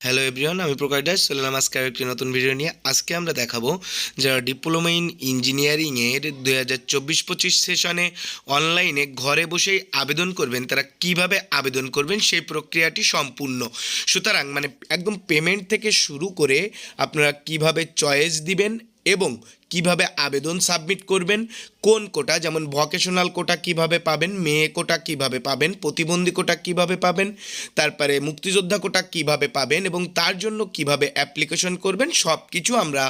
Hello everyone আমি প্রকাশ দাস এলাম আজকে একটি নতুন ভিডিও নিয়ে। আজকে আমরা দেখাবো যারা ডিপ্লোমা ইন ইঞ্জিনিয়ারিংয়ের দু হাজার চব্বিশ পঁচিশ সেশনে অনলাইনে ঘরে বসেই আবেদন করবেন, তারা কীভাবে আবেদন করবেন সেই প্রক্রিয়াটি সম্পূর্ণ। সুতরাং মানে একদম পেমেন্ট থেকে শুরু করে আপনারা কীভাবে চয়েস দিবেন এবং কীভাবে আবেদন সাবমিট করবেন, কোন কোটা, যেমন ভকেশনাল কোটা কীভাবে পাবেন, মেয়ে কোটা কীভাবে পাবেন, প্রতিবন্ধী কোটা কীভাবে পাবেন, তারপরে মুক্তিযোদ্ধা কোটা কীভাবে পাবেন এবং তার জন্য কীভাবে অ্যাপ্লিকেশন করবেন সব কিছু আমরা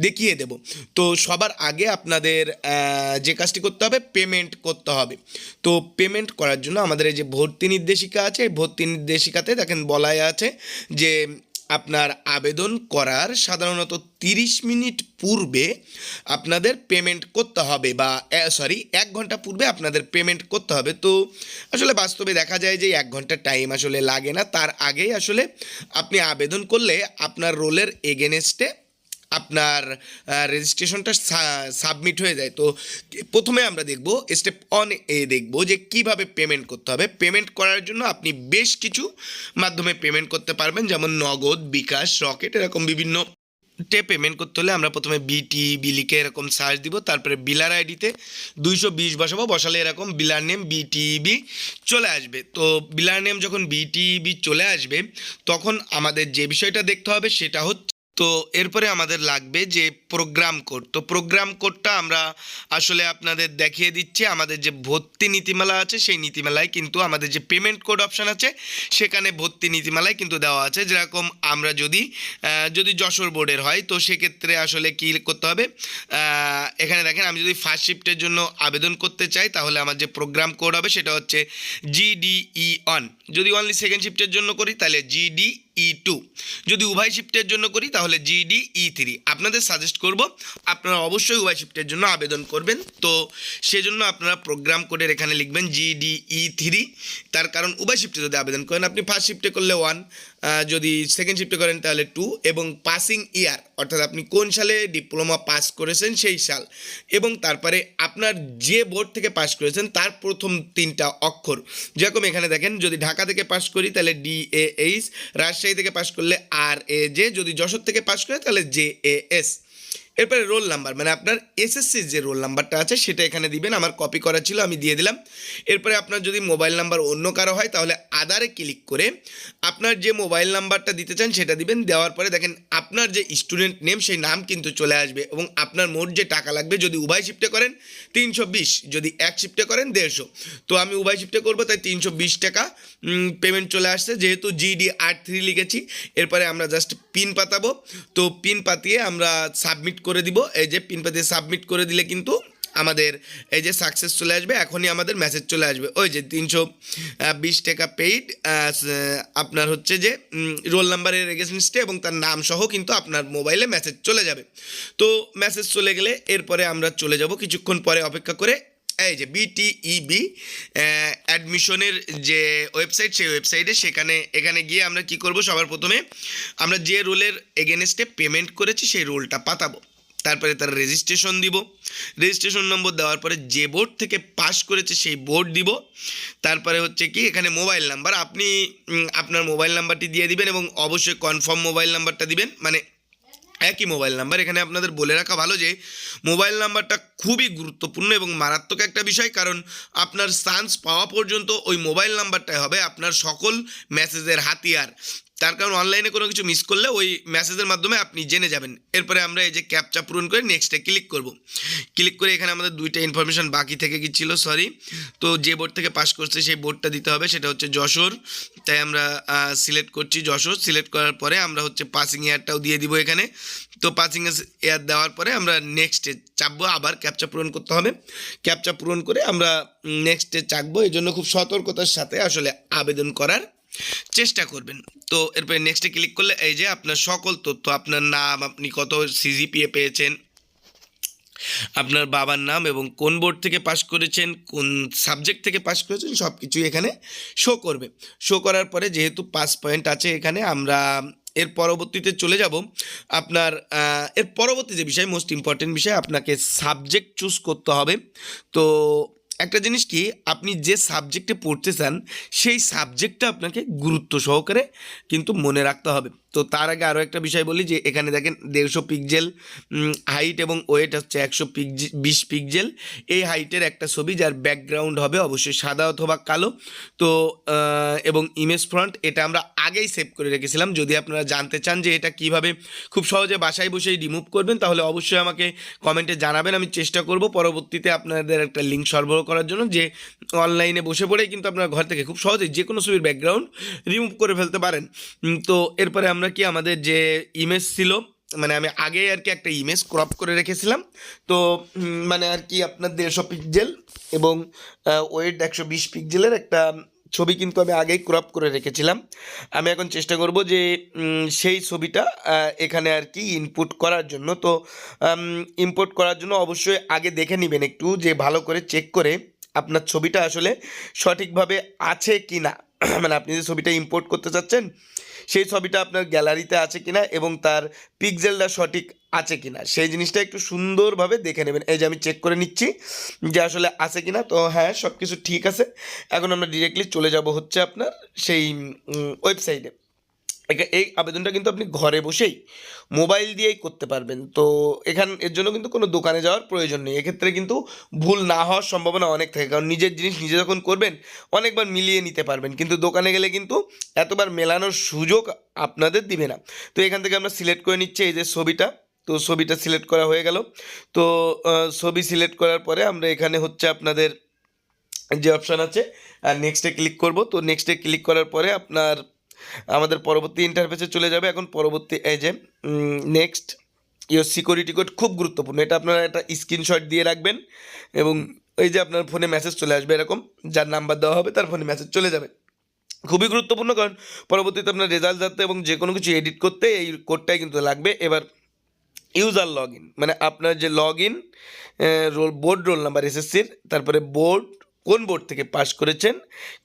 দেখিয়ে দেব। তো সবার আগে আপনাদের যে কাজটি করতে হবে পেমেন্ট করতে হবে। তো পেমেন্ট করার জন্য আমাদের এই যে ভর্তি নির্দেশিকা আছে ভর্তি নির্দেশিকাতে দেখেন বলাই আছে যে আপনার আবেদন করার সাধারণত তিরিশ মিনিট পূর্বে আপনাদের পেমেন্ট করতে হবে বা সরি এক ঘণ্টা পূর্বে আপনাদের পেমেন্ট করতে হবে। তো আসলে বাস্তবে দেখা যায় যে এক ঘণ্টা টাইম আসলে লাগে না। তার আগেই আসলে আপনি আবেদন করলে আপনার রোলের এগেনস্টে আপনার রেজিস্ট্রেশনটা সাবমিট হয়ে যায়। তো প্রথমে আমরা দেখব স্টেপ অন এ দেখব যে কীভাবে পেমেন্ট করতে হবে। পেমেন্ট করার জন্য আপনি বেশ কিছু মাধ্যমে পেমেন্ট করতে পারবেন, যেমন নগদ, বিকাশ, রকেট, এরকম বিভিন্ন টে পেমেন্ট করতে হলে আমরা প্রথমে বিটি বিলিকে এরকম সার্চ দিব, তারপরে বিলার আইডিতে দুইশো বিশ বসাবো, বসালে এরকম বিলার নেম বিটিবি চলে আসবে। তো বিলার নেম যখন বিটিবি চলে আসবে, তখন আমাদের যে বিষয়টা দেখতে হবে, সেটা হচ্ছে তো এরপরে আমাদের লাগবে যে প্রোগ্রাম কোড তো প্রোগ্রাম কোডটা আমরা আসলে আপনাদের দেখিয়ে দিচ্ছি। আমাদের যে ভর্তি নীতিমালা আছে, সেই নীতিমালায় কিন্তু আমাদের যে পেমেন্ট কোড অপশান আছে, সেখানে ভর্তি নীতিমালায় কিন্তু দেওয়া আছে। যেরকম আমরা যদি যদি যশোর বোর্ডের হয়, তো সেক্ষেত্রে আসলে কী করতে হবে? এখানে দেখেন, আমি যদি ফার্স্ট শিফটের জন্য আবেদন করতে চাই, তাহলে আমার যে প্রোগ্রাম কোড হবে, সেটা হচ্ছে জিডিই অন যদি অনলি সেকেন্ড শিফটের জন্য করি, তাহলে জিডি ই টু যদি উভয় শিফটের জন্য করি, তাহলে জিডি ই থ্রি আপনাদের সাজেস্ট করব, আপনারা অবশ্যই উভয় শিফটের জন্য আবেদন করবেন। তো সেজন্য আপনারা প্রোগ্রাম কোডের এখানে লিখবেন জিডি ই থ্রি তার কারণ উভয় শিফটে যদি আবেদন করেন, আপনি ফার্স্ট শিফটে করলে ওয়ান যদি সেকেন্ড শিফটে করেন তাহলে টু এবং পাসিং ইয়ার অর্থাৎ আপনি কোন সালে ডিপ্লোমা পাস করেছেন সেই সাল। এবং তারপরে আপনার যে বোর্ড থেকে পাস করেছেন তার প্রথম তিনটা অক্ষর। যেরকম এখানে দেখেন, যদি ঢাকা থেকে পাস করি তাহলে ডিএএইচ রাজশাহী থেকে পাস করলে আর এ জে, যদি যশোর থেকে পাস করে তাহলে জে এ এস। এরপরে রোল নাম্বার মানে আপনার এসএসসির যে রোল নাম্বারটা আছে সেটা এখানে দিবেন, আমার কপি করা ছিল, আমি দিয়ে দিলাম। এরপরে আপনার যদি মোবাইল নাম্বার অন্য কারও হয়, তাহলে আদারে ক্লিক করে আপনার যে মোবাইল নাম্বারটা দিতে চান সেটা দিবেন, দেওয়ার পরে দেখেন আপনার যে স্টুডেন্ট নেম, সেই নাম কিন্তু চলে আসবে এবং আপনার মোট যে টাকা লাগবে, যদি উভয় শিফটে করেন, তিনশো বিশ, যদি এক শিফটে করেন, দেড়শো। তো আমি উভয় শিফটে করব, তাই তিনশো বিশ টাকা পেমেন্ট চলে আসছে, যেহেতু জিডি আট থ্রি লিখেছি, এরপরে আমরা জাস্ট পিন পাতাবো। তো পিন পাতিয়ে আমরা সাবমিট করে দিব, এই যে পিন পাতিয়ে সাবমিট করে দিলে কিন্তু আমাদের এই যে সাকসেস চলে আসবে, এখনই আমাদের মেসেজ চলে আসবে। ওই যে তিনশো বিশ টাকা পেইড আপনার হচ্ছে যে রোল নাম্বারের এগেনস্টে এবং তার নাম সহ কিন্তু আপনার মোবাইলে মেসেজ চলে যাবে। তো মেসেজ চলে গেলে এরপরে আমরা চলে যাব কিছুক্ষণ পরে অপেক্ষা করে। এই যে বিটিইবি অ্যাডমিশনের যে ওয়েবসাইট সেই ওয়েবসাইটে সেখানে, এখানে গিয়ে আমরা কি করব? সবার প্রথমে আমরা যে রোলের এগেনস্টে পেমেন্ট করেছি, সেই রোলটা পাতাবো। তারপরে তার রেজিস্ট্রেশন দিব। রেজিস্ট্রেশন নম্বর দেওয়ার পরে যে বোর্ড থেকে পাস করেছে সেই বোর্ড দিব। তারপরে হচ্ছে কি, এখানে মোবাইল নাম্বার আপনি আপনার মোবাইল নাম্বারটি দিয়ে দিবেন এবং অবশ্যই কনফার্ম মোবাইল নাম্বারটা দিবেন। মানে একই মোবাইল নাম্বার এখানে আপনাদের বলে রাখা ভালো যে মোবাইল নাম্বারটা খুবই গুরুত্বপূর্ণ এবং মারাত্মক একটা বিষয়। কারণ আপনার চান্স পাওয়া পর্যন্ত ওই মোবাইল নাম্বারটাই হবে আপনার সকল মেসেজের হাতিয়ার। তার কারণ অনলাইনে কোনো কিছু মিস করলে ওই মেসেজের মাধ্যমে আপনি জেনে যাবেন। এরপরে আমরা এই যে ক্যাপচা পূরণ করে নেক্সটে ক্লিক করব। ক্লিক করে এখানে আমাদের দুইটা ইনফরমেশন বাকি থেকে গিয়েছিল সরি তো যে বোর্ড থেকে পাস করছে সেই বোর্ডটা দিতে হবে, সেটা হচ্ছে যশোর। তাই আমরা সিলেক্ট করছি যশোর। সিলেক্ট করার পরে আমরা হচ্ছে পাসিং ইয়ারটাও দিয়ে দিব এখানে। তো পাসিং ইয়ার দেওয়ার পরে আমরা নেক্সটে চাপবো, আবার ক্যাপচা পূরণ করতে হবে। ক্যাপচা পূরণ করে আমরা নেক্সটে চাকবো। এই জন্য খুব সতর্কতার সাথে আসলে আবেদন করার চেষ্টা করবেন। তো এরপরে নেক্সটে ক্লিক করলে এই যে আপনার সকল তথ্য, আপনার নাম, আপনি কত সিজিপিএ পেয়েছেন, আপনার বাবার নাম এবং কোন বোর্ড থেকে পাস করেছেন, কোন সাবজেক্ট থেকে পাস করেছেন সব কিছুই এখানে শো করবে। শো করার পরে যেহেতু পাস পয়েন্ট আছে এখানে, আমরা এর পরবর্তীতে চলে যাব। আপনার এর পরবর্তী যে বিষয় মোস্ট ইম্পর্টেন্ট বিষয়, আপনাকে সাবজেক্ট চুজ করতে হবে। তো একটা জিনিস কি, আপনি যে সাবজেক্টে পড়তে চান, সেই সাবজেক্টটা আপনাকে গুরুত্ব সহকারে কিন্তু মনে রাখতে হবে। তো তার আগে আরও একটা বিষয় বলি যে, এখানে দেখেন দেড়শো পিকজেল হাইট এবং ওয়েট হচ্ছে একশো পিকজে বিশ পিকজেল এই হাইটের একটা ছবি যার ব্যাকগ্রাউন্ড হবে অবশ্যই সাদা অথবা কালো। তো এবং ইমেজ ফ্রন্ট এটা আমরা আগেই সেভ করে রেখেছিলাম। যদি আপনারা জানতে চান যে এটা কীভাবে, খুব সহজে বাসায় বসেই রিমুভ করবেন, তাহলে অবশ্যই আমাকে কমেন্টে জানাবেন, আমি চেষ্টা করব। পরবর্তীতে আপনাদের একটা লিঙ্ক সরবরাহ করার জন্য যে অনলাইনে বসে পড়েই কিন্তু আপনারা ঘর থেকে খুব সহজেই যে কোনো ছবির ব্যাকগ্রাউন্ড রিমুভ করে ফেলতে পারেন। তো এরপরে আমরা কি আমাদের যে ইমেজ ছিল মানে আমি আগে আর কি একটা ইমেজ ক্রপ করে রেখেছিলাম। তো মানে আর কি আপনার দেড়শো পিকজেল এবং ওয়েট একশো বিশ পিকজেলের একটা ছবি কিন্তু আমি আগেই ক্রপ করে রেখেছিলাম। আমি এখন চেষ্টা করব যে সেই ছবিটা এখানে আর কি ইনপুট করার জন্য। তো ইম্পোর্ট করার জন্য অবশ্যই আগে দেখে নেবেন একটু যে ভালো করে চেক করে আপনার ছবিটা আসলে সঠিকভাবে আছে কি না মানে আপনি যে ছবিটা ইম্পোর্ট করতে চাচ্ছেন, সেই ছবিটা আপনার গ্যালারিতে আছে কিনা এবং তার পিক্সেলটা সঠিক আছে কিনা? সেই জিনিসটা একটু সুন্দরভাবে দেখে নেবেন। এই যে আমি চেক করে নিচ্ছি যে আসলে আছে কিনা। তো হ্যাঁ সব কিছু ঠিক আছে। এখন আমরা ডিরেক্টলি চলে যাব হচ্ছে আপনার সেই ওয়েবসাইটে এই আবেদনটা কিন্তু আপনি ঘরে বসেই মোবাইল দিয়েই করতে পারবেন। তো এখান, এর জন্য কিন্তু কোনো দোকানে যাওয়ার প্রয়োজন নেই। এক্ষেত্রে কিন্তু ভুল না হওয়ার সম্ভাবনা অনেক থাকে। কারণ নিজের জিনিস নিজে যখন করবেন, অনেকবার মিলিয়ে নিতে পারবেন। কিন্তু দোকানে গেলে কিন্তু এতবার মেলানোর সুযোগ আপনাদের দিবে না। তো এখান থেকে আমরা সিলেক্ট করে নিচ্ছি এই যে ছবিটা। তো ছবিটা সিলেক্ট করা হয়ে গেল। তো ছবি সিলেক্ট করার পরে আমরা এখানে হচ্ছে আপনাদের যে অপশান আছে আর নেক্সটে ক্লিক করব। তো নেক্সটে ক্লিক করার পরে আপনার, আমাদের পরবর্তী ইন্টারফেসে চলে যাবে। এখন পরবর্তী, এই যে নেক্সট ইয়োর সিকিউরিটি কোড খুব গুরুত্বপূর্ণ। এটা আপনারা একটা স্ক্রিনশট দিয়ে রাখবেন এবং এই যে আপনার ফোনে মেসেজ চলে আসবে এরকম, যার নাম্বার দেওয়া হবে তার ফোনে মেসেজ চলে যাবে। খুবই গুরুত্বপূর্ণ কারণ পরবর্তীতে আপনার রেজাল্ট যাতে এবং যে কোনো কিছু এডিট করতে এই কোডটাই কিন্তু লাগবে। এবার ইউজার লগ ইন মানে আপনার যে log in roll, board roll number এসএসসির, তারপরে বোর্ড, কোন বোর্ড থেকে পাস করেছেন,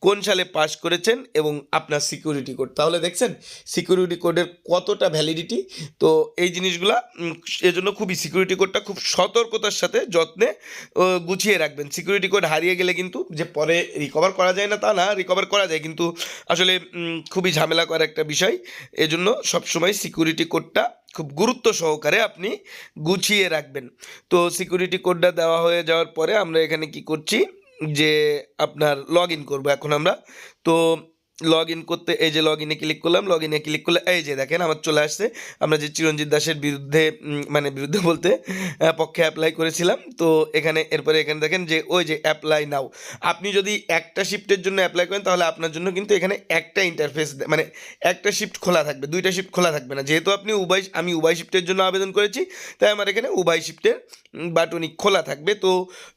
কোন সালে পাস করেছেন এবং আপনার সিকিউরিটি কোড। তাহলে দেখছেন, সিকিউরিটি কোডের কতটা ভ্যালিডিটি, তো এই জিনিসগুলা এজন্য খুবই সিকিউরিটি কোডটা খুব সতর্কতার সাথে যত্নে গুছিয়ে রাখবেন। সিকিউরিটি কোড হারিয়ে গেলে কিন্তু যে পরে রিকভার করা যায় না তা না রিকভার করা যায়, কিন্তু আসলে খুবই ঝামেলা করার একটা বিষয়। এজন্য সবসময় সিকিউরিটি কোডটা খুব গুরুত্ব সহকারে আপনি গুছিয়ে রাখবেন। তো সিকিউরিটি কোডটা দেওয়া হয়ে যাওয়ার পরে আমরা এখানে কি করছি? যে আপনার লগ ইন করব এখন আমরা। তো লগ ইন করতে, এই যে লগ ইনে ক্লিক করলাম লগ ইনে ক্লিক করলে, এই যে দেখেন আমার চলে আসছে। আমরা যে চিরঞ্জিত দাসের বিরুদ্ধে মানে বিরুদ্ধে বলতে পক্ষে অ্যাপ্লাই করেছিলাম। তো এখানে, এরপরে এখানে দেখেন যে, ওই যে অ্যাপ্লাই নাও আপনি যদি একটা শিফটের জন্য অ্যাপ্লাই করেন, তাহলে আপনার জন্য কিন্তু এখানে একটা ইন্টারফেস মানে একটা শিফট খোলা থাকবে, দুইটা শিফট খোলা থাকবে না। যেহেতু আপনি উভয়, আমি উভয় শিফটের জন্য আবেদন করেছি, তাই আমার এখানে উভয় শিফটের বাটনই খোলা থাকবে। তো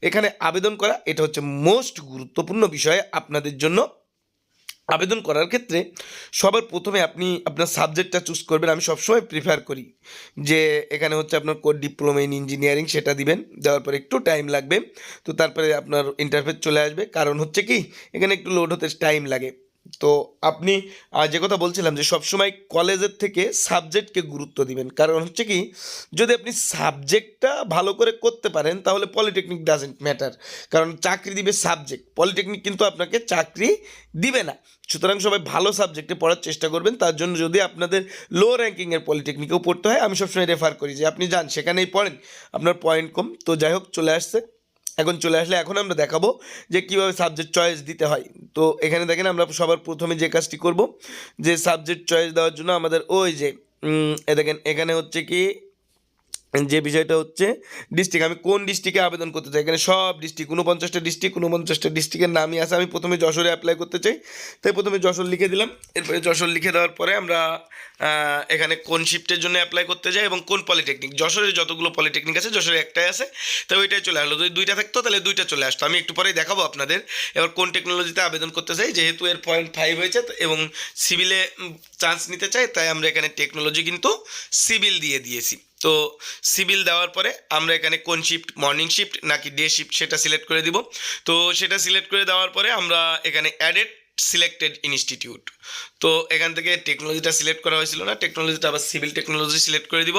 এখানে আবেদন করা, এটা হচ্ছে মোস্ট গুরুত্বপূর্ণ বিষয় আপনাদের জন্য। আবেদন করার ক্ষেত্রে সবার প্রথমে আপনি আপনার সাবজেক্টটা চুজ করবেন। আমি সবসময় প্রিফার করি যে এখানে হচ্ছে আপনার কোড ডিপ্লোমা ইন ইঞ্জিনিয়ারিং সেটা দিবেন। দেওয়ার পরে একটু টাইম লাগবে। তো তারপরে আপনার ইন্টারফেস চলে আসবে। কারণ হচ্ছে কি, এখানে একটু লোড হতে টাইম লাগে। তো আপনি যে কথা বলছিলাম যে সবসময় কলেজের থেকে সাবজেক্টকে গুরুত্ব দিবেন। কারণ হচ্ছে কি, যদি আপনি সাবজেক্টটা ভালো করে করতে পারেন, তাহলে পলিটেকনিক ডাজেন্ট ম্যাটার কারণ চাকরি দিবে সাবজেক্ট পলিটেকনিক কিন্তু আপনাকে চাকরি দিবে না। সুতরাং সবাই ভালো সাবজেক্টে পড়ার চেষ্টা করবেন, তার জন্য যদি আপনাদের লো র্যাঙ্কিংয়ের পলিটেকনিকেও পড়তে হয়, আমি সবসময় রেফার করি যে আপনি যান, সেখানেই পড়েন, আপনার পয়েন্ট কম। তো যাই হোক, চলে আসছে এখন চলে আসলে এখন আমরা দেখাবো যে কীভাবে সাবজেক্ট চয়েস দিতে হয়। তো এখানে দেখেন আমরা সবার প্রথমে যে কাজটি করব, যে সাবজেক্ট চয়েস দেওয়ার জন্য আমাদের ওই যে দেখেন, এখানে হচ্ছে কি যে বিষয়টা হচ্ছে ডিস্ট্রিক্ট আমি কোন ডিস্ট্রিক্টে আবেদন করতে চাই? এখানে সব ডিস্ট্রিক্ট উনপঞ্চাশটা ডিস্ট্রিক্ট উনপঞ্চাশটা ডিস্ট্রিক্টের নামই আছে। আমি প্রথমে যশোরে অ্যাপ্লাই করতে চাই। তাই প্রথমে যশোর লিখে দিলাম। এরপরে যশোর লিখে দেওয়ার পরে আমরা এখানে কোন শিফটের জন্য অ্যাপ্লাই করতে যাই এবং কোন পলিটেকনিক যশোরে যতগুলো পলিটেকনিক আছে, যশোরে একটাই আছে। তাই ওইটাই চলে আসলো। যদি দুইটা থাকতো, তাহলে দুইটা চলে আসতো। আমি একটু পরেই দেখাবো আপনাদের এবার কোন টেকনোলজিতে আবেদন করতে চাই। যেহেতু এর পয়েন্ট ফাইভ হয়েছে এবং সিভিলে চান্স নিতে চাই, তাই আমরা এখানে টেকনোলজি কিন্তু সিভিল দিয়ে দিয়েছি। তো সিভিল দেওয়ার পরে আমরা এখানে কোন শিফট মর্নিং শিফট নাকি ডে শিফট সেটা সিলেক্ট করে দিব। তো সেটা সিলেক্ট করে দেওয়ার পরে আমরা এখানে অ্যাডেড সিলেক্টেড ইনস্টিটিউট তো এখান থেকে টেকনোলজিটা সিলেক্ট করা হয়েছিল না টেকনোলজিটা আবার সিভিল টেকনোলজি সিলেক্ট করে দিব।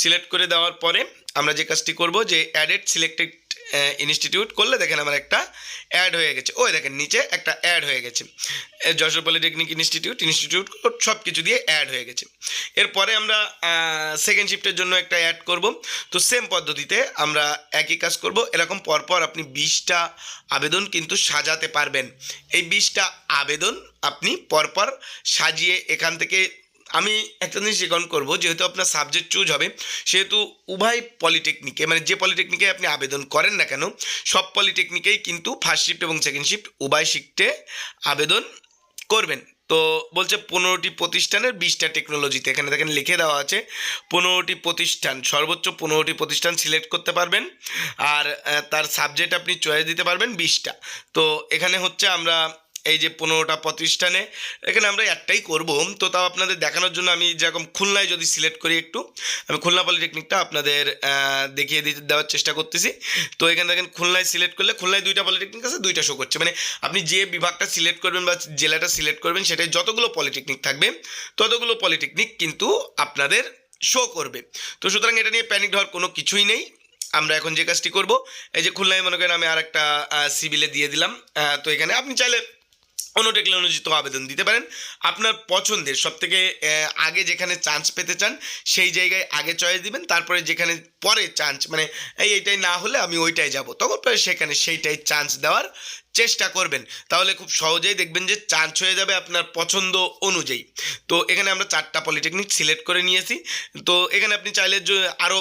সিলেক্ট করে দেওয়ার পরে আমরা যে কাজটি করব যে অ্যাডেড সিলেক্টেড ইনস্টিটিউট করলে দেখেন আমার একটা অ্যাড হয়ে গেছে। ওই দেখেন, নিচে একটা অ্যাড হয়ে গেছে। যশোর পলিটেকনিক ইনস্টিটিউট ইনস্টিটিউট সব কিছু দিয়ে অ্যাড হয়ে গেছে। এরপরে আমরা সেকেন্ড শিফটের জন্য একটা অ্যাড করব। তো সেম পদ্ধতিতে আমরা একই কাজ করব। এরকম পরপর আপনি বিশটা আবেদন কিন্তু সাজাতে পারবেন। এই বিশটা আবেদন আপনি পরপর সাজিয়ে এখান থেকে আমি একটা জিনিস রেকমেন্ড করব, যেহেতু আপনার সাবজেক্ট চুজ হবে, সেহেতু উভয় পলিটেকনিকে মানে যে পলিটেকনিকে আপনি আবেদন করেন না কেন, সব পলিটেকনিকেই কিন্তু ফার্স্ট শিফট এবং সেকেন্ড শিফট উভয় শিফটে আবেদন করবেন। তো বলছে পনেরোটি প্রতিষ্ঠানের বিশটা টেকনোলজিতে এখানে দেখেন লিখে দেওয়া আছে, পনেরোটি প্রতিষ্ঠান, সর্বোচ্চ পনেরোটি প্রতিষ্ঠান সিলেক্ট করতে পারবেন, আর তার সাবজেক্ট আপনি চয়েস দিতে পারবেন বিশটা। তো এখানে হচ্ছে আমরা এই যে পনেরোটা প্রতিষ্ঠানে, এখানে আমরা একটাই করব। তো তাও আপনাদের দেখানোর জন্য আমি যেরকম খুলনায় যদি সিলেক্ট করি একটু, আমি খুলনা পলিটেকনিকটা আপনাদের দেখিয়ে দিতে, দেওয়ার চেষ্টা করতেছি। তো এখানে দেখেন খুলনায় সিলেক্ট করলে, খুলনায় দুইটা পলিটেকনিক আছে, দুইটা শো করছে। মানে আপনি যে বিভাগটা সিলেক্ট করবেন বা জেলাটা সিলেক্ট করবেন সেটাই যতগুলো পলিটেকনিক থাকবে, ততগুলো পলিটেকনিক কিন্তু আপনাদের শো করবে। তো সুতরাং এটা নিয়ে প্যানিক হওয়ার কোনো কিছুই নেই। আমরা এখন যে কাজটি করব, এই যে খুলনায় মনে করেন আমি আর একটা সিভিলে দিয়ে দিলাম। তো এখানে আপনি চাইলে অন্য টেকনোলজিতেও আবেদন দিতে পারেন। আপনার পছন্দের সব থেকে আগে যেখানে চান্স পেতে চান, সেই জায়গায় আগে চয়েস দিবেন, তারপরে যেখানে পরে চান্স মানে এই এইটাই না হলে আমি ওইটাই যাব। তখন পরে সেখানে সেইটাই চান্স দেওয়ার চেষ্টা করবেন। তাহলে খুব সহজেই দেখবেন যে চান্স হয়ে যাবে আপনার পছন্দ অনুযায়ী। তো এখানে আমরা চারটা পলিটেকনিক সিলেক্ট করে নিয়েছি। তো এখানে আপনি চাইলে আরও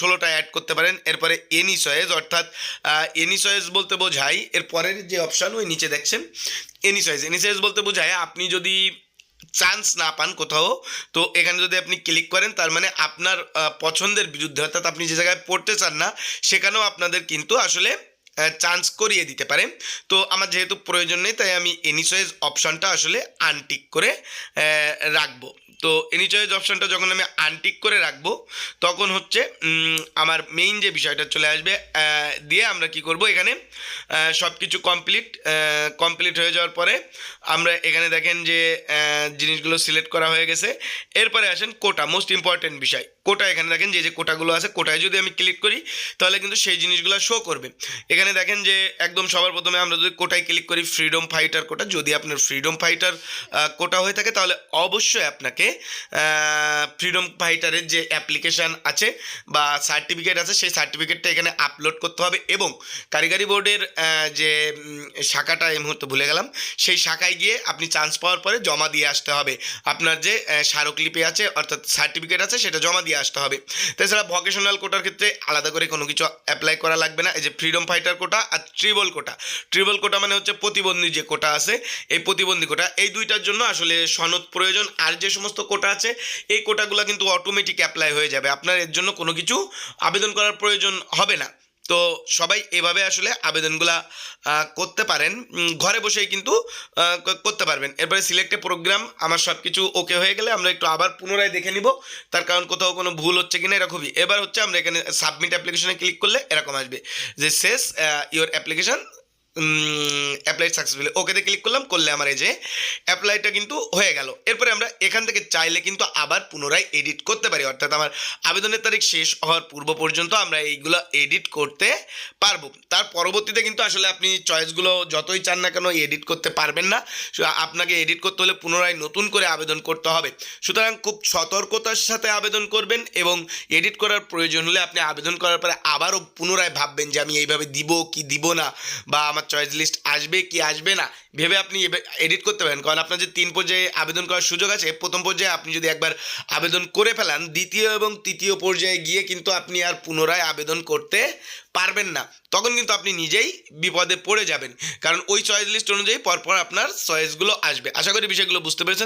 ষোলোটা অ্যাড করতে পারেন। এরপরে এনি চয়েস অর্থাৎ এনি চয়েস বলতে বোঝাই এর পরের যে অপশান ওই নিচে দেখছেন এনি চয়েস এনি চয়েস বলতে বোঝায় আপনি যদি চান্স না পান কোথাও, তো এখানে যদি আপনি ক্লিক করেন, তার মানে আপনার পছন্দের বিরুদ্ধে, অর্থাৎ আপনি যে জায়গায় পড়তে চান না, সেখানেও আপনাদের কিন্তু আসলে চান্স করিয়ে দিতে পারে। তো আমার যেহেতু প্রয়োজন নেই, তাই আমি এনিসয়েজ অপশনটা আসলে আনটিক করে রাখব। তো এনি চয়েস অপশানটা যখন আমি আনটিক করে রাখব, তখন হচ্ছে আমার মেইন যে বিষয়টা চলে আসবে দিয়ে আমরা কি করব এখানে সব কিছু কমপ্লিট কমপ্লিট হয়ে যাওয়ার পরে আমরা এখানে দেখেন যে জিনিসগুলো সিলেক্ট করা হয়ে গেছে। এরপরে আসেন কোটা মোস্ট ইম্পর্টেন্ট বিষয়। কোটা এখানে দেখেন যে যে কোটাগুলো আছে, কোটায় যদি আমি ক্লিক করি, তাহলে কিন্তু সেই জিনিসগুলো শো করবে। এখানে দেখেন যে, একদম সবার প্রথমে আমরা যদি কোটায় ক্লিক করি ফ্রিডম ফাইটার কোটা, যদি আপনার ফ্রিডম ফাইটার কোটা হয়ে থাকে, তাহলে অবশ্যই আপনাকে ফ্রিডম ফাইটারের যে অ্যাপ্লিকেশান আছে বা সার্টিফিকেট আছে, সেই সার্টিফিকেটটা এখানে আপলোড করতে হবে এবং কারিগরি বোর্ডের যে শাখাটা এই মুহূর্তে ভুলে গেলাম, সেই শাখায় গিয়ে আপনি চান্স পাওয়ার পরে জমা দিয়ে আসতে হবে। আপনার যে স্মারকলিপি আছে, অর্থাৎ সার্টিফিকেট আছে, সেটা জমা দিয়ে আসতে হবে। তাছাড়া ভকেশনাল কোটার ক্ষেত্রে আলাদা করে কোনো কিছু অ্যাপ্লাই করা লাগবে না। এই যে ফ্রিডম ফাইটার কোটা আর ট্রিবল কোটা ট্রিবল কোটা মানে হচ্ছে প্রতিবন্ধী যে কোটা আছে, এই প্রতিবন্ধী কোটা এই দুইটার জন্য আসলে সনদ প্রয়োজন। আর যে সমস্ত কোটা আছে, এই কোটাগুলো কিন্তু অটোমেটিক অ্যাপ্লাই হয়ে যাবে। আপনার এর জন্য কোনো কিছু আবেদন করার প্রয়োজন হবে না। তো সবাই এভাবে আসলে আবেদনগুলা করতে পারেন। ঘরে বসেই কিন্তু করতে পারবেন। এরপরে সিলেক্টে প্রোগ্রাম আমার সব কিছু ওকে হয়ে গেলে আমরা একটু আবার পুনরায় দেখে নিব। তার কারণ কোথাও কোনো ভুল হচ্ছে কিনা খুবই এবার হচ্ছে আমরা এখানে সাবমিট অ্যাপ্লিকেশনে ক্লিক করলে এরকম আসবে যে শেষ ইওর অ্যাপ্লিকেশন অ্যাপ্লাই সাকসেসফুলি ওকেতে ক্লিক করলাম, করলে আমার এই যে অ্যাপ্লাইটা কিন্তু হয়ে গেল। এরপরে আমরা এখান থেকে চাইলে কিন্তু আবার পুনরায় এডিট করতে পারি। অর্থাৎ আমার আবেদনের তারিখ শেষ হওয়ার পূর্ব পর্যন্ত আমরা এইগুলো এডিট করতে পারব। তার পরবর্তীতে কিন্তু আসলে আপনি চয়েসগুলো যতই চান না কেন এডিট করতে পারবেন না। আপনাকে এডিট করতে হলে পুনরায় নতুন করে আবেদন করতে হবে। সুতরাং খুব সতর্কতার সাথে আবেদন করবেন এবং এডিট করার প্রয়োজন হলে আপনি আবেদন করার পরে আবারও পুনরায় ভাববেন যে আমি এইভাবে দিব কি দিব না বা আমার চয়েস লিস্ট আসবে কি আসবে না, ভেবে আপনি এডিট করতে পারেন। কারণ আপনার যে তিন পর্যায়ে আবেদন করার সুযোগ আছে, প্রথম পর্যায়ে আপনি যদি একবার আবেদন করে ফেলান, দ্বিতীয় এবং তৃতীয় পর্যায়ে গিয়ে কিন্তু আপনি আর পুনরায় আবেদন করতে পারবেন না। তখন কিন্তু আপনি নিজেই বিপদে পড়ে যাবেন। কারণ ওই চয়েস লিস্ট অনুযায়ী পরপর আপনার চয়েসগুলো আসবে। আশা করি বিষয়গুলো বুঝতে পেরেছেন।